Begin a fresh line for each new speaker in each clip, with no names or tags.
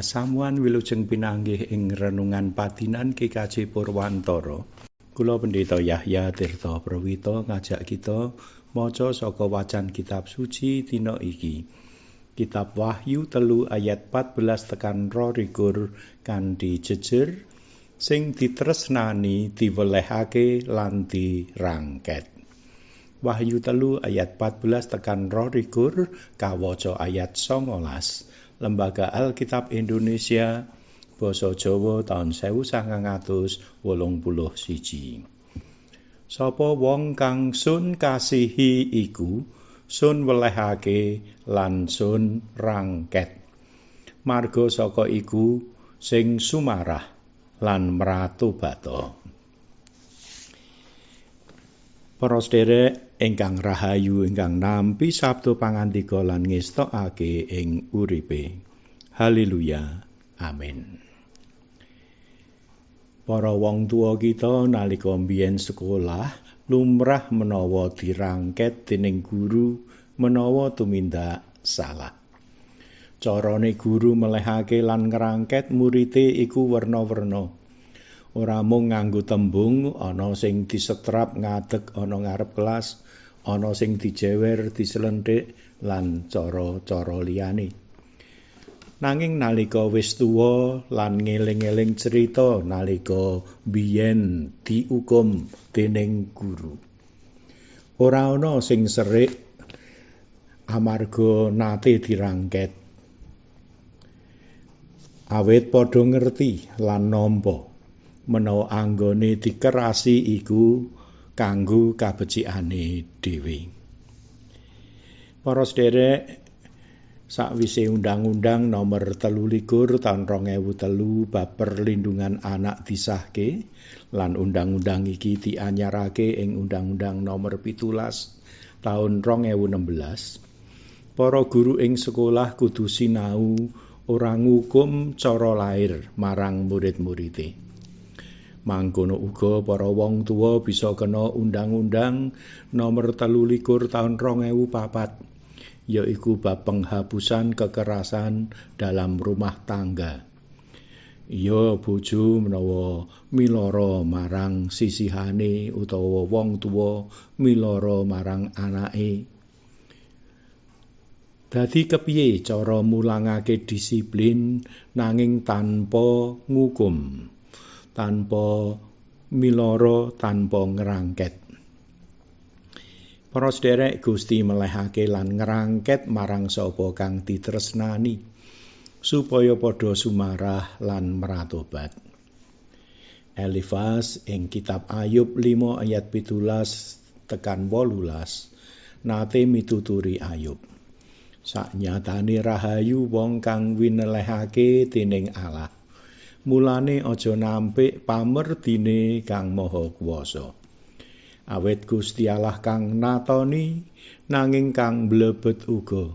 pasamuan wilujeng pinanggih ing renungan padinan KKJ Purwantara. Kula Pendeta Yahya Tirta Prawito ngajak kita maca saka wacan kitab suci dina iki. Kitab Wahyu telu ayat 14 tekan 22 kanthi jejer sing ditresnani diwelehake lan dirangket. Wahyu telu ayat 14 tekan 22 kawaca ayat 19. Lembaga Alkitab Indonesia Basa Jawa tahun 1981 Sapa wong kang sun kasihi iku sun welehake lan sun rangket. Marga saka iku sing sumarah lan mratobata Para sederek ingkang rahayu ingkang nampi sabda pangandika lan ngestokake ing uripe. Haleluya. Amin. Para wong tua kita nalika mbiyen sekolah lumrah menawa dirangket dening guru menawa tumindak salah. Carane guru melehake lan ngrangket murite iku werna-werna. Ora mung nganggo tembung ana sing disetrap ngadeg ana ngarep kelas ana sing dijewer diselentik lan cara-cara liyane. Nanging nalika wis tuwa lan ngeling-eling cerita nalika biyen diukum dening guru. Ora ana sing serik amarga nate dirangket. Awet padha ngerti lan nampa menawa anggone dikerasi iku kanggo kabecikane dhewe. Para sederek sakwise undang-undang nomor 13 tahun 2003 bab perlindungan anak disahke lan undang-undang iki dianyarake ing undang-undang nomor 17 tahun 2016 para guru ing sekolah kudu sinau ora ngukum cara lair marang murid-muride. Mangkono uga para wong tuwa bisa kena undang-undang nomor 13 tahun 2004 yaiku bab penghapusan kekerasan dalam rumah tangga. Iya bojo menawa miloro marang sisihane utawa wong tuwa miloro marang anake. Dadi kepiye cara mulangake disiplin nanging tanpa ngukum? Tanpa miloro tanpa ngerangket. Para sederek Gusti melehake lan ngerangket marang sapa kang ditresnani supaya padha sumarah lan meratobat. Elifas ing kitab Ayub 5 ayat 17 tekan 18 nate mituturi Ayub. Saknyatane rahayu wong kang winelehake dening Allah. Mulane aja nampik pamerdine kang maha kuwasa awet Gusti Allah kang natoni nanging kang mlebet uga.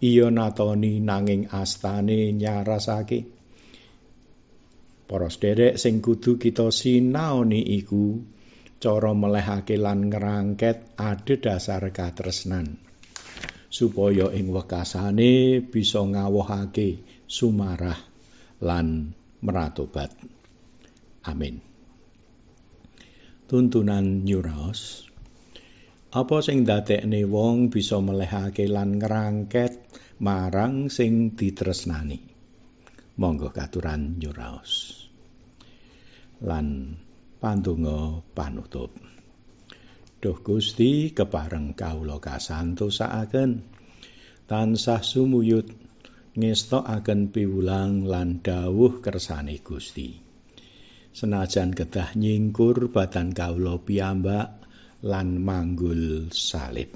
Iya natoni nanging astane nyarasake. Para sederek sing kudu kita sinaoni iku cara melehake lan ngerangket ade dasar katresnan. Supaya ing wekasane bisa ngawuhake sumarah lan meratobat. Amin. Tuntunan Nyuraos Apa sing dadekne wong bisa melehake lan ngrangket marang sing ditresnani? Monggo katuran Nyuraos. Lan pandonga panutup. Duh Gusti kepareng kawula kasantosaaken tansah sumuyut ngestokaken piwulang lan dawuh kersane Gusti. Senajan kedah nyingkur badan kawula piyambak lan manggul salib.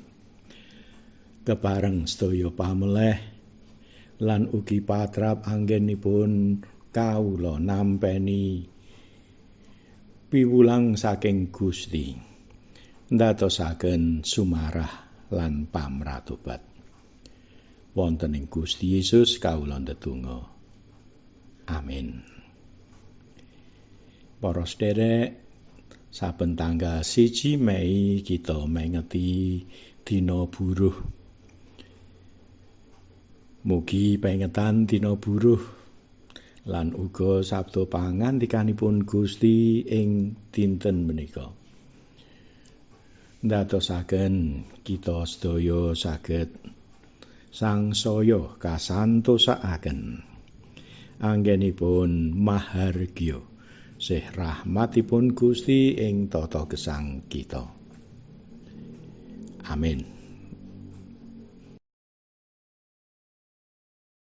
Kepareng sedaya pameleh lan ugi patrap anggenipun kawula nampeni piwulang saking Gusti. Ndatosaken sumarah lan pamratobat. Wonten ing Gusti Yesus kawula ndedonga. Amin. Para sederek saben tanggal siji Mei kita mengeti dina buruh. Mugi pengetan dina buruh lan uga sabda pangandikanipun Gusti ing dinten menika. Ndadosaken kita sedaya saged sangsaya kasantosakaken anggenipun mahargya sih rahmatipun Gusti ing tata gesang kita. Amin.